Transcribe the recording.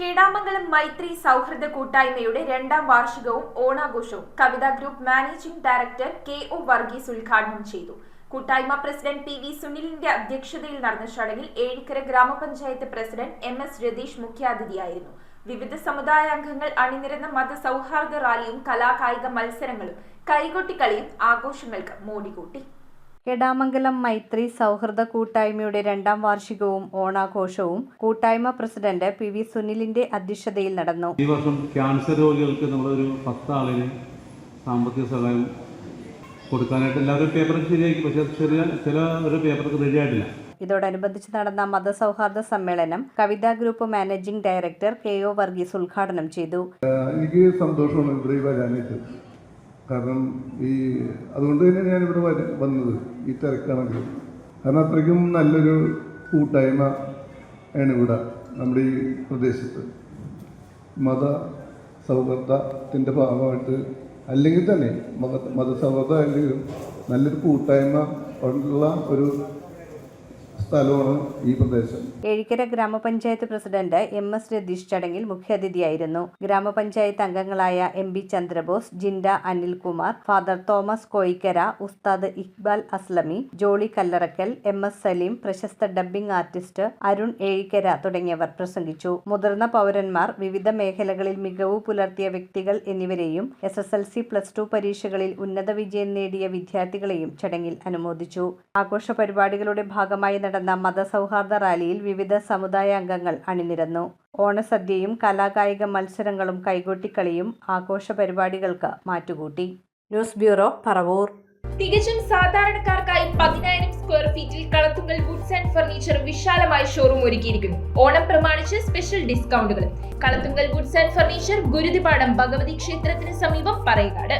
കേടാമംഗലം മൈത്രി സൗഹൃദ കൂട്ടായ്മയുടെ രണ്ടാം വാർഷികവും ഓണാഘോഷവും Kavitha group managing director K O Varghese ഉദ്ഘാടനം ചെയ്തു. കൂട്ടായ്മ പ്രസിഡന്റ് പി വി സുനിലിന്റെ അധ്യക്ഷതയിൽ നടന്ന ചടങ്ങിൽ ഏഴിക്കര ഗ്രാമപഞ്ചായത്ത് പ്രസിഡന്റ് എം എസ് രതീഷ് മുഖ്യാതിഥിയായിരുന്നു. വിവിധ സമുദായ അംഗങ്ങൾ അണിനിരന്ന മതസൗഹാർദ്ദ റാലിയും കലാകായിക മത്സരങ്ങളും കൈകൊട്ടിക്കളിയും ആഘോഷങ്ങൾക്ക് മോടികൂട്ടി. കെടാമംഗലം മൈത്രി സൗഹൃദ കൂട്ടായ്മയുടെ രണ്ടാം വാർഷികവും ഓണാഘോഷവും കൂട്ടായ്മ പ്രസിഡന്റ് പി വി സുനിലിന്റെ അധ്യക്ഷതയിൽ നടന്നു. ഈ വർഷം ക്യാൻസർ രോഗികൾക്ക് നമ്മളൊരു പത്ത് ആളിന് സാമ്പത്തിക സഹായം കൊടുക്കാനായിട്ട് എല്ലാവരും പേപ്പറും ശരിയാക്കി. പക്ഷേ ചെറിയ ചില ഒരു പേപ്പറൊക്കെ റെഡി ആയിട്ടില്ല ഇതോടനുബന്ധിച്ച് നടന്ന മതസൗഹാർദ്ദ സമ്മേളനം Kavitha group managing director K O Varghese ഉദ്ഘാടനം ചെയ്തു. എനിക്ക് സന്തോഷമാണ് കാരണം ഈ അതുകൊണ്ട് തന്നെ വര- വന്നത് ഈ തിരക്കാണെങ്കിലും കാരണം അത്രയ്ക്കും നല്ലൊരു കൂട്ടായ്മ ആണ് ഇവിടെ നമ്മുടെ ഈ പ്രദേശത്ത്. മത സൗഹൃദത്തിന്റെ ഭാഗമായിട്ട് അല്ലെങ്കിൽ തന്നെ മത മതസൗഹൃദം അല്ലെങ്കിലും നല്ലൊരു കൂട്ടായ്മ ഉള്ള ഒരു സ്ഥലമാണ് ഈ പ്രദേശം. ഏഴിക്കര ഗ്രാമപഞ്ചായത്ത് പ്രസിഡന്റ് എം എസ് രതീഷ് ചടങ്ങിൽ മുഖ്യാതിഥിയായിരുന്നു. ഗ്രാമപഞ്ചായത്ത് അംഗങ്ങളായ M B Chandrabose Jinda Anilkumar father Thomas Koikkara Ustad Iqbal Aslami Jolly Kallarakkal M S Saleem പ്രശസ്ത ഡബ്ബിംഗ് ആർട്ടിസ്റ്റ് അരുൺ ഏഴിക്കര തുടങ്ങിയവർ പ്രസംഗിച്ചു. മുതിർന്ന പൗരന്മാർ വിവിധ മേഖലകളിൽ മികവ് പുലർത്തിയ വ്യക്തികൾ എന്നിവരെയും S S L C plus two പരീക്ഷകളിൽ ഉന്നത വിജയം നേടിയ വിദ്യാർത്ഥികളെയും ചടങ്ങിൽ അനുമോദിച്ചു. ആഘോഷ പരിപാടികളുടെ ഭാഗമായി നടന്ന മതസൗഹാർദ്ദ റാലിയിൽ വിവിധ സമുദായ അംഗങ്ങൾ അണിനിരന്നു. ഓണസദ്യയും കലാകായിക മത്സരങ്ങളും കൈകൊട്ടിക്കളിയും ആഘോഷ പരിപാടികൾക്ക് മാറ്റുകൂട്ടി. News bureau Paravur. തികച്ചും സാധാരണക്കാർക്കായി പതിനായിരം സ്ക്വയർ ഫീറ്റിൽ കളത്തുങ്കൽ വുഡ്സ് ആൻഡ് ഫർണിച്ചർ വിശാലമായ ഷോറൂം ഒരുക്കിയിരിക്കുന്നു. ഓണം പ്രമാണിച്ച് special ഡിസ്കൗണ്ടുകൾ Kalathunkal woods and furniture Guruthipadam Bhagavathi ക്ഷേത്രത്തിന് സമീപം പറയകാട്.